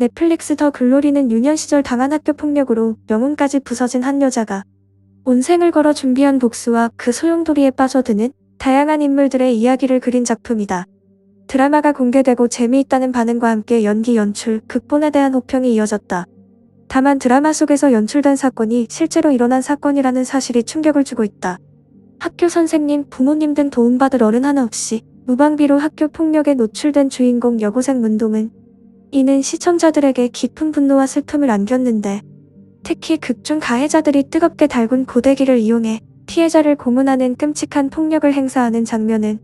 넷플릭스 더 글로리는 유년 시절 당한 학교 폭력으로 명운까지 부서진 한 여자가 온 생을 걸어 준비한 복수와 그 소용돌이에 빠져드는 다양한 인물들의 이야기를 그린 작품이다. 드라마가 공개되고 재미있다는 반응과 함께 연기, 연출, 극본에 대한 호평이 이어졌다. 다만 드라마 속에서 연출된 사건이 실제로 일어난 사건이라는 사실이 충격을 주고 있다. 학교 선생님, 부모님 등 도움받을 어른 하나 없이 무방비로 학교 폭력에 노출된 주인공 여고생 문동은 이는 시청자들에게 깊은 분노와 슬픔을 안겼는데 특히 극중 가해자들이 뜨겁게 달군 고데기를 이용해 피해자를 고문하는 끔찍한 폭력을 행사하는 장면은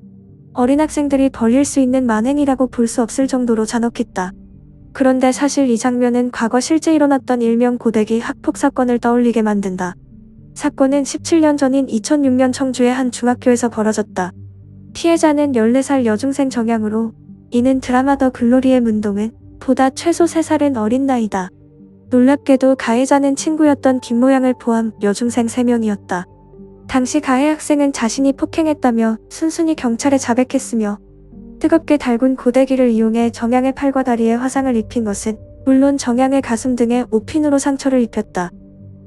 어린 학생들이 벌일 수 있는 만행이라고 볼 수 없을 정도로 잔혹했다. 그런데 사실 이 장면은 과거 실제 일어났던 일명 고데기 학폭 사건을 떠올리게 만든다. 사건은 17년 전인 2006년 청주의 한 중학교에서 벌어졌다. 피해자는 14살 여중생 정양으로 이는 드라마 더 글로리의 문동은 보다 최소 3살은 어린 나이다. 놀랍게도 가해자는 친구였던 김모양을 포함 여중생 3명이었다. 당시 가해 학생은 자신이 폭행했다며 순순히 경찰에 자백했으며 뜨겁게 달군 고데기를 이용해 정양의 팔과 다리에 화상을 입힌 것은 물론 정양의 가슴 등에 오핀으로 상처를 입혔다.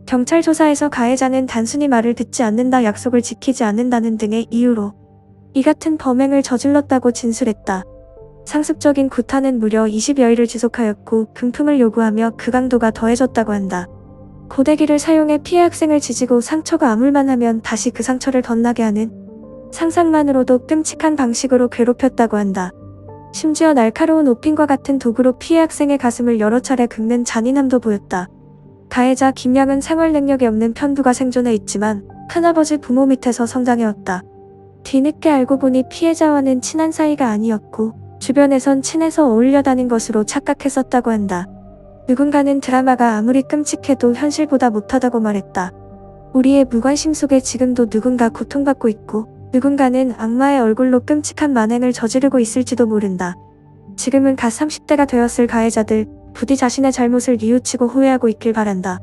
경찰 조사에서 가해자는 단순히 말을 듣지 않는다 약속을 지키지 않는다는 등의 이유로 이 같은 범행을 저질렀다고 진술했다. 상습적인 구타는 무려 20여일을 지속하였고 금품을 요구하며 그 강도가 더해졌다고 한다. 고데기를 사용해 피해 학생을 지지고 상처가 아물만 하면 다시 그 상처를 덧나게 하는 상상만으로도 끔찍한 방식으로 괴롭혔다고 한다. 심지어 날카로운 오핀과 같은 도구로 피해 학생의 가슴을 여러 차례 긁는 잔인함도 보였다. 가해자 김양은 생활 능력이 없는 편두가 생존해 있지만 큰아버지 부모 밑에서 성장해왔다. 뒤늦게 알고 보니 피해자와는 친한 사이가 아니었고 주변에선 친해서 어울려 다닌 것으로 착각했었다고 한다. 누군가는 드라마가 아무리 끔찍해도 현실보다 못하다고 말했다. 우리의 무관심 속에 지금도 누군가 고통받고 있고 누군가는 악마의 얼굴로 끔찍한 만행을 저지르고 있을지도 모른다. 지금은 갓 30대가 되었을 가해자들 부디 자신의 잘못을 뉘우치고 후회하고 있길 바란다.